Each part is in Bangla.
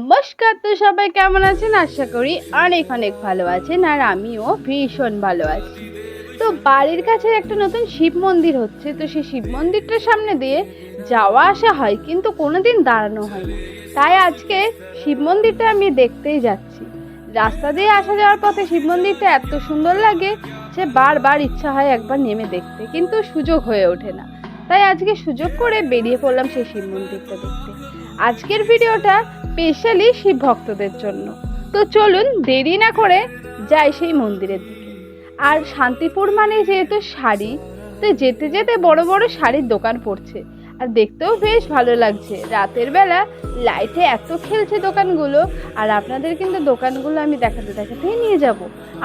নমস্কার, তো সবাই কেমন আছেন? আশা করি অনেক অনেক ভালো আছেন আর আমিও ভীষণ ভালো আছি। তো বাড়ির কাছে একটা নতুন শিব মন্দির হচ্ছে, তো সেই শিব মন্দিরটার সামনে দিয়ে যাওয়া আসা হয়, কিন্তু কোনোদিন দাঁড়ানো হয় না তাই আজকে শিব মন্দিরটা আমি দেখতেই যাচ্ছি। রাস্তা দিয়ে আসা যাওয়ার পথে শিব মন্দিরটা এত সুন্দর লাগে যে বারবার ইচ্ছা হয় একবার নেমে দেখতে, কিন্তু সুযোগ হয়ে ওঠে না। তাই আজকে সুযোগ করে বেরিয়ে পড়লাম সেই শিব মন্দিরটা দেখতে। আজকের ভিডিওটা স্পেশালি শিব ভক্তদের জন্য। তো চলুন দেরি না করে যাই সেই মন্দিরের দিকে। আর শান্তিপুর মানে যেহেতু শাড়ি, তো যেতে যেতে বড় বড় শাড়ির দোকান পড়ছে। আর দেখতেও বেশ ভালো লাগছে। রাতের বেলা লাইটে এত খেলছে দোকানগুলো, আর আপনাদের কিন্তু দোকানগুলো আমি দেখাতে দেখাতেই নিয়ে যাব।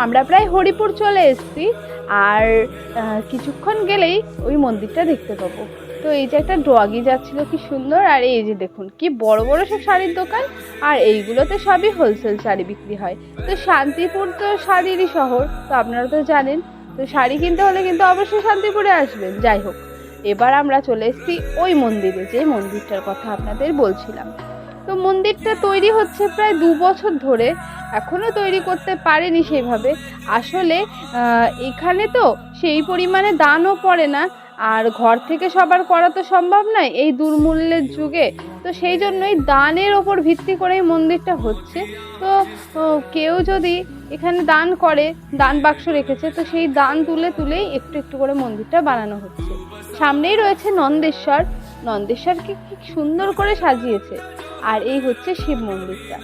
আমরা প্রায় হরিপুর চলে এসেছি, আর কিছুক্ষণ গেলেই ওই মন্দিরটা দেখতে পাবো। তো এই যে একটা ডগি যাচ্ছিল, কি সুন্দর। আর এই যে দেখুন, কি বড় বড় সব শাড়ির দোকান। আর এইগুলোতে সবই হোলসেল শাড়ি বিক্রি হয়। তো শান্তিপুর তো শাড়িরই শহর, তো আপনারা তো জানেন। তো শাড়ি কিনতে হলে কিন্তু অবশ্যই শান্তিপুরে আসবেন। যাই হোক, এবার আমরা চলে এসেছি ওই মন্দিরে, যে মন্দিরটার কথা আপনাদের বলছিলাম। তো মন্দিরটা তৈরি হচ্ছে প্রায় দু বছর ধরে এখনও তৈরি করতে পারেনি সেভাবে। আসলে এখানে তো সেই পরিমাণে দানও পড়ে না। আর ঘর থেকে সবার করা তো সম্ভব নয় এই দুর্মূল্যের যুগে। তো সেই জন্যই দানের ওপর ভিত্তি করেই মন্দিরটা হচ্ছে। তো কেউ যদি এখানে দান করে, দান বাক্স রেখেছে, তো সেই দান তুলে তুলেই একটু একটু করে মন্দিরটা বানানো হচ্ছে। সামনেই রয়েছে নন্দেশ্বর। নন্দেশ্বরকে কি সুন্দর করে সাজিয়েছে। আর এই হচ্ছে শিব মন্দিরটা।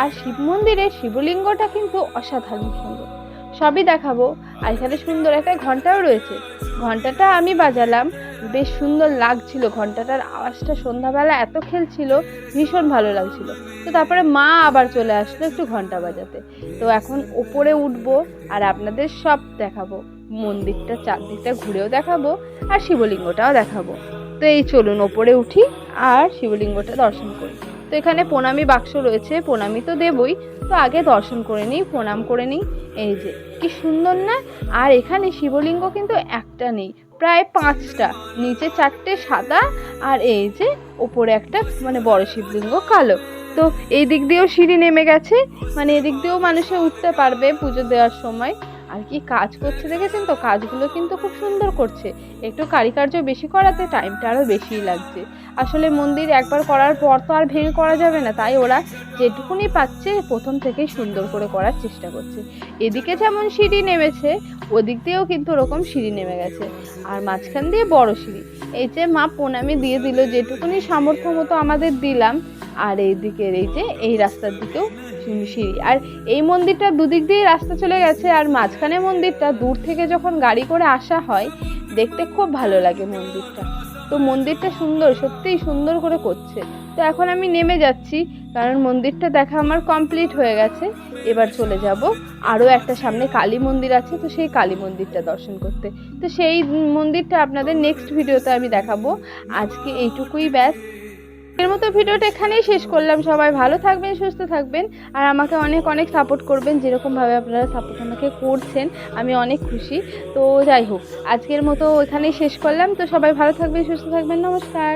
আর শিব মন্দিরের শিবলিঙ্গটা কিন্তু অসাধারণ সুন্দর। সবই দেখাবো। আর এখানে সুন্দর একটা ঘন্টাও রয়েছে। ঘন্টাটা আমি বাজালাম। বেশ সুন্দর লাগছিল ঘন্টাটার আওয়াজটা। সন্ধ্যাবেলা এত খেলছিল, ভীষণ ভালো লাগছিল। তো তারপরে মা আবার চলে আসলো একটু ঘণ্টা বাজাতে। তো এখন ওপরে উঠবো আর আপনাদের সব দেখাবো। মন্দিরটা চারদিকটা ঘুরেও দেখাবো আর শিবলিঙ্গটাও দেখাবো। তো এই চলুন ওপরে উঠি আর শিবলিঙ্গটা দর্শন করি। তো এখানে প্রণামী বাক্স রয়েছে, প্রণামী তো দেবই। তো আগে দর্শন করে নিই, প্রণাম করে নিই। এই যে, কি সুন্দর না? আর এখানে শিবলিঙ্গ কিন্তু একটা নেই, প্রায় পাঁচটা। নিচে চারটে সাদা, আর এই যে ওপরে একটা মানে বড় শিবলিঙ্গ কালো। তো এই দিক দিয়েও সিঁড়ি নেমে গেছে মানে এদিক দিয়েও মানুষে উঠতে পারবে পুজো দেওয়ার সময়। আর কি কাজ করছে দেখেছেন তো? কাজগুলো কিন্তু খুব সুন্দর করছে। একটু কারিকার্য বেশি করাতে টাইমটা আরও বেশিই লাগছে। আসলে মন্দির একবার করার পর তো আর ভেঙে করা যাবে না। তাই ওরা যেটুকুনি পাচ্ছে প্রথম থেকেই সুন্দর করে করার চেষ্টা করছে। এদিকে যেমন সিঁড়ি নেমেছে, ওদিক দিয়েও কিন্তু ওরকম সিঁড়ি নেমে গেছে। আর মাঝখান দিয়ে বড় সিঁড়ি। এই যে মা প্রণামী দিয়ে দিল, যেটুকুনি সামর্থ্য মতো আমাদের দিলাম আর এই দিকের এই যে, এই রাস্তার দিকেও সিঁড়ি- আর এই মন্দিরটা দুদিক দিয়ে রাস্তা চলে গেছে, আর মাঝখানে মন্দিরটা দূর থেকে যখন গাড়ি করে আসা হয়, দেখতে খুব ভালো লাগে মন্দিরটা। তো মন্দিরটা সুন্দর, সত্যিই সুন্দর করে করছে। তো এখন আমি নেমে যাচ্ছি, কারণ মন্দিরটা দেখা আমার কমপ্লিট হয়ে গেছে। এবার চলে যাব, আরও একটা সামনে কালী মন্দির আছে, তো সেই কালী মন্দিরটা দর্শন করতে। তো সেই মন্দিরটা আপনাদের নেক্সট ভিডিওতে আমি দেখাবো। আজকে এইটুকুই ব্যাস। এর মতো ভিডিওটা এখানেই শেষ করলাম। সবাই ভালো থাকবেন, সুস্থ থাকবেন। আর আমাকে অনেক অনেক সাপোর্ট করবেন, যেরকমভাবে আপনারা সাপোর্ট আমাকে করছেন, আমি অনেক খুশি। তো যাই হোক, আজকের মতো এখানেই শেষ করলাম। তো সবাই ভালো থাকবেন, সুস্থ থাকবেন। নমস্কার।